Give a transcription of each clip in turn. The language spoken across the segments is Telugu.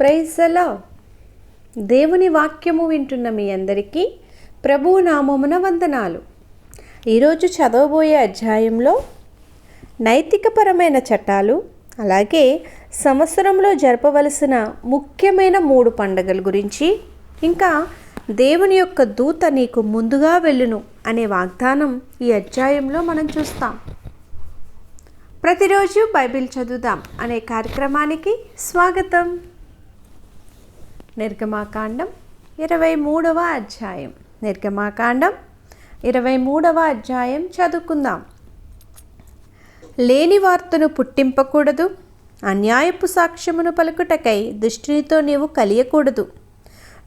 ప్రైజలా దేవుని వాక్యము వింటున్న మీ అందరికీ ప్రభువు నామమున వందనాలు. ఈరోజు చదవబోయే అధ్యాయంలో నైతికపరమైన చట్టాలు అలాగే సంవత్సరంలో జరపవలసిన ముఖ్యమైన మూడు పండగల గురించి ఇంకా దేవుని యొక్క దూత నీకు ముందుగా వెళ్ళును అనే వాగ్దానం ఈ అధ్యాయంలో మనం చూస్తాం. ప్రతిరోజు బైబిల్ చదువుదాం అనే కార్యక్రమానికి స్వాగతం. నిర్గమాకాండం ఇరవై మూడవ అధ్యాయం. నిర్గమాకాండం ఇరవై మూడవ అధ్యాయం చదువుకుందాం. లేని వార్తను పుట్టింపకూడదు అన్యాయపు సాక్ష్యమును పలుకుటకై దుష్టినితో నీవు కలియకూడదు.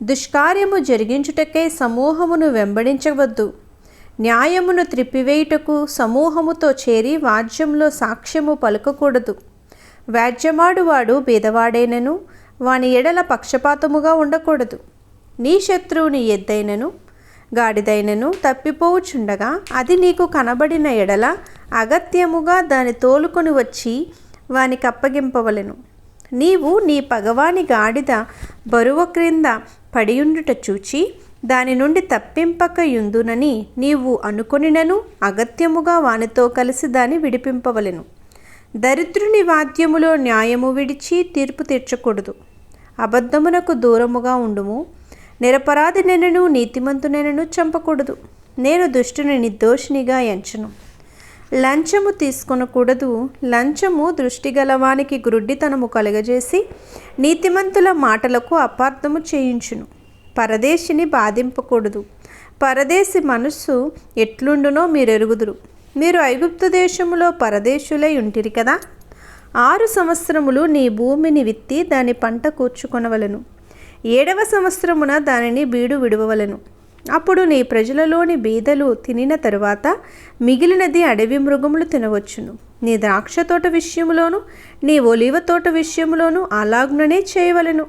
దుష్కార్యము జరిగించుటకై సమూహమును వెంబడించవద్దు. న్యాయమును త్రిప్పివేయుటకు సమూహముతో చేరి వాద్యంలో సాక్ష్యము పలుకకూడదు. వ్యాజ్యమాడువాడు బీదవాడైనను వాని ఎడల పక్షపాతముగా ఉండకూడదు. నీ శత్రువుని ఎద్దైనను గాడిదైనను తప్పిపోవుచుండగా అది నీకు కనబడిన ఎడల అగత్యముగా దాని తోలుకొని వచ్చి వాని కప్పగింపవలను నీవు నీ పగవాని గాడిద బరువు క్రింద పడియుండుట చూచి దాని నుండి తప్పింపక యుందునని నీవు అనుకొనినను అగత్యముగా వానితో కలిసి దాన్ని విడిపింపవలెను. దరిద్రుని వాద్యములో న్యాయము విడిచి తీర్పు తీర్చకూడదు. అబద్ధమునకు దూరముగా ఉండుము. నిరపరాధి నెనను నీతిమంతునెనను చంపకూడదు. నేను దుష్టుని నిర్దోషినిగా ఎంచను. లంచము తీసుకొనకూడదు. లంచము దృష్టి గలవానికి గ్రుడ్డితనము కలుగజేసి నీతిమంతుల మాటలకు అపార్థము చేయించును. పరదేశిని బాధింపకూడదు. పరదేశి మనస్సు ఎట్లుండునో మీరు ఎరుగుదురు మీరు ఐగుప్తు దేశములో పరదేశులై ఉంటిరి కదా? ఆరు సంవత్సరములు నీ భూమిని విత్తి దాని పంట కూర్చుకొనవలను. ఏడవ సంవత్సరమున దానిని బీడు విడవవలను. అప్పుడు నీ ప్రజలలోని బీదలు తినిన తరువాత మిగిలినది అడవి మృగములు తినవచ్చును. నీ ద్రాక్ష తోట విషయములోను నీ ఒలివ తోట విషయములోను అలాగ్ననే చేయవలెను.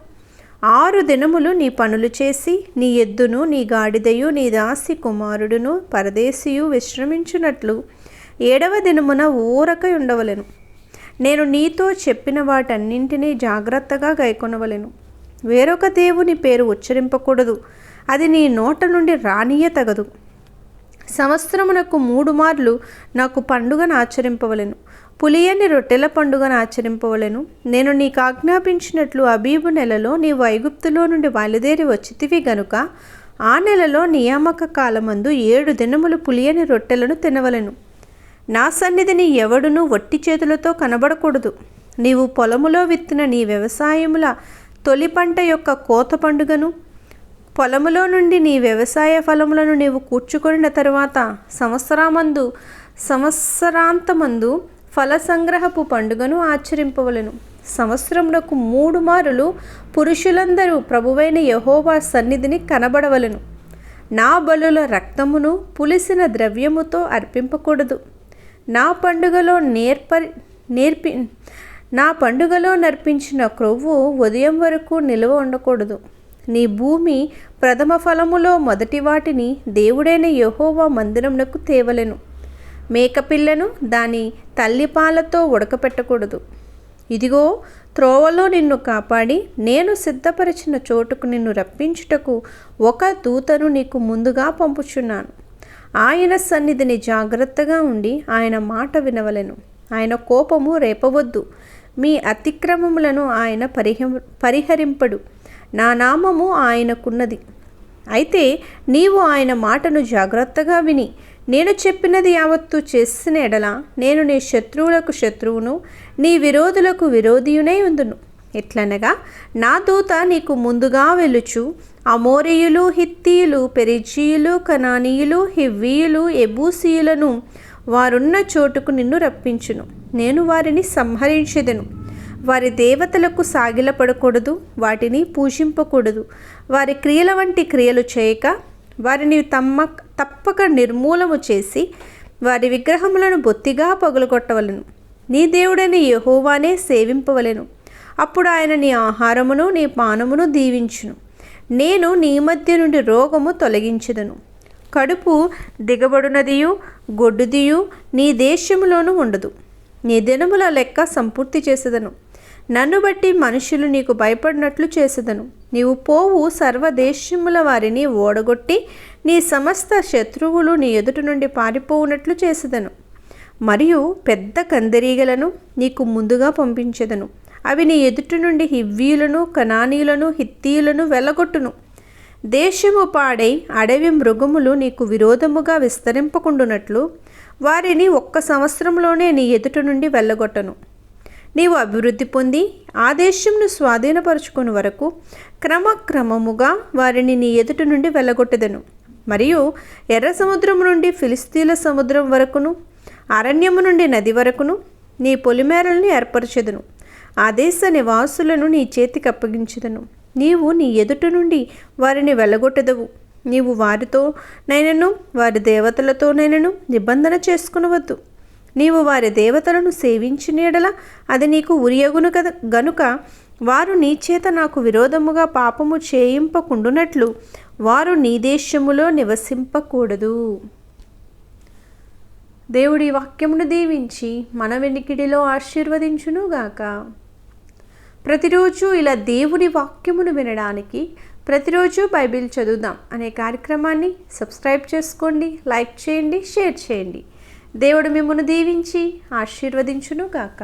ఆరు దినములు నీ పనులు చేసి నీ ఎద్దును నీ గాడిదయు నీ దాసి కుమారుడును పరదేశీయు విశ్రమించున్నట్లు ఏడవ దినమున ఊరక ఉండవలెను నేను నీతో చెప్పిన వాటన్నింటినీ జాగ్రత్తగా గైకొనవలెను. వేరొక దేవుని పేరు ఉచ్చరింపకూడదు. అది నీ నోట నుండి రానియే తగదు. సంవత్సరమునకు మూడు మార్లు నాకు పండుగను ఆచరింపవలను. పులియని రొట్టెల పండుగను ఆచరింపవలను. నేను నీకు ఆజ్ఞాపించినట్లు అబీబు నెలలో నీవు ఐగుప్తులో నుండి బయలుదేరి వచ్చితివి గనుక ఆ నెలలో నియామక కాలమందు ఏడు దినములు పులియని రొట్టెలను తినవలెను. నా సన్నిధిని ఎవడునూ వట్టి చేతులతో కనబడకూడదు. నీవు పొలములో విత్తిన నీ వ్యవసాయముల తొలి పంట యొక్క కోత పండుగను పొలములో నుండి నీ వ్యవసాయ ఫలములను నీవు కూర్చుకొనిన తరువాత సంవత్సరామందు సంవత్సరాంతమందు ఫల సంగ్రహపు పండుగను ఆచరింపవలను. సంవత్సరములకు మూడు మారులు పురుషులందరూ ప్రభువైన యహోవా సన్నిధిని కనబడవలను. నా బలుల రక్తమును పులిసిన ద్రవ్యముతో అర్పింపకూడదు. నా పండుగలో నేర్పరి నేర్పి నా పండుగలో నర్పించిన క్రొవ్వు ఉదయం వరకు నిల్వ ఉండకూడదు. నీ భూమి ప్రథమ ఫలములో మొదటి వాటిని దేవుడైన యహోవా మందిరమునకు తేవలెను. మేకపిల్లను దాని తల్లిపాలతో ఉడకపెట్టకూడదు. ఇదిగో త్రోవలో నిన్ను కాపాడి నేను సిద్ధపరిచిన చోటుకు నిన్ను రప్పించుటకు ఒక దూతను నీకు ముందుగా పంపుచున్నాను. ఆయన సన్నిధిని జాగ్రత్తగా ఉండి ఆయన మాట వినవలెను. ఆయన కోపము రేపవద్దు. మీ అతిక్రమములను ఆయన పరిహ పరిహరింపడు. నా నామము ఆయనకున్నది. అయితే నీవు ఆయన మాటను జాగ్రత్తగా విని నేను చెప్పినది యావత్తు చేసిన ఎడల నేను నీ శత్రువులకు శత్రువును నీ విరోధులకు విరోధియునై ఉందును. ఎట్లనగా నా దూత నీకు ముందుగా వెలుచు అమోరియులు హిత్తీయులు పెరిజీయులు కనానీయులు హివ్వీయులు ఎబూసీయులను వారున్న చోటుకు నిన్ను రప్పించును. నేను వారిని సంహరించెదను. వారి దేవతలకు సాగిలపడకూడదు వాటిని పూజింపకూడదు. వారి క్రియల వంటి క్రియలు చేయక వారిని తమ్మ తప్పక నిర్మూలము చేసి వారి విగ్రహములను బొత్తిగా పగులగొట్టవలను. నీ దేవుడని యహోవానే సేవింపవలెను. అప్పుడు ఆయన నీ ఆహారమును నీ పానమును దీవించును. నేను నీ మధ్య నుండి రోగము తొలగించుదను. కడుపు దిగబడునదియు గొడ్డుదియు నీ దేశములోనూ ఉండదు. నీ దినముల లెక్క సంపూర్తి చేసేదను. నన్ను బట్టి మనుషులు నీకు భయపడినట్లు చేసేదను. నీవు పోవు సర్వదేశముల వారిని ఓడగొట్టి నీ సమస్త శత్రువులు నీ ఎదుటి నుండి పారిపోవునట్లు చేసేదను. మరియు పెద్ద కందిరీగలను నీకు ముందుగా పంపించెదను. అవి నీ ఎదుటి నుండి హివ్వీలను కనానీలను హిత్తీయులను వెళ్ళగొట్టును దేశము పాడై అడవి మృగములు నీకు విరోధముగా విస్తరింపకుండునట్లు వారిని ఒక్క సంవత్సరంలోనే నీ ఎదుటి నుండి వెళ్ళగొట్టను నీవు అభివృద్ధి పొంది ఆ దేశంను స్వాధీనపరుచుకుని వరకు క్రమక్రమముగా వారిని నీ ఎదుటి నుండి వెళ్ళగొట్టదను మరియు ఎర్ర సముద్రం నుండి ఫిలిస్తీన్ల సముద్రం వరకును అరణ్యము నుండి నది వరకును నీ పొలిమేరల్ని ఏర్పరచెదను. ఆ దేశ నివాసులను నీ చేతికి అప్పగించుదను. నీవు నీ ఎదుట నుండి వారిని వెళ్ళగొట్టదవు నీవు వారితో నైనను వారి దేవతలతో నైనను నిబంధన చేసుకునవద్దు. నీవు వారి దేవతలను సేవించిన ఎడల అది నీకు ఉరియగును కదా గనుక వారు నీ చేత నాకు విరోధముగా పాపము చేయింపకుండునట్లు వారు నీ దేశములో నివసింపకూడదు. దేవుడి వాక్యమును దీవించి మన వెనికిడిలో ఆశీర్వదించునుగాక. ప్రతిరోజు ఇలా దేవుని వాక్యమును వినడానికి ప్రతిరోజు బైబిల్ చదువుదాం అనే కార్యక్రమాన్ని సబ్స్క్రైబ్ చేసుకోండి లైక్ చేయండి షేర్ చేయండి. దేవుడు మిమ్మల్ని దీవించి ఆశీర్వదించును గాక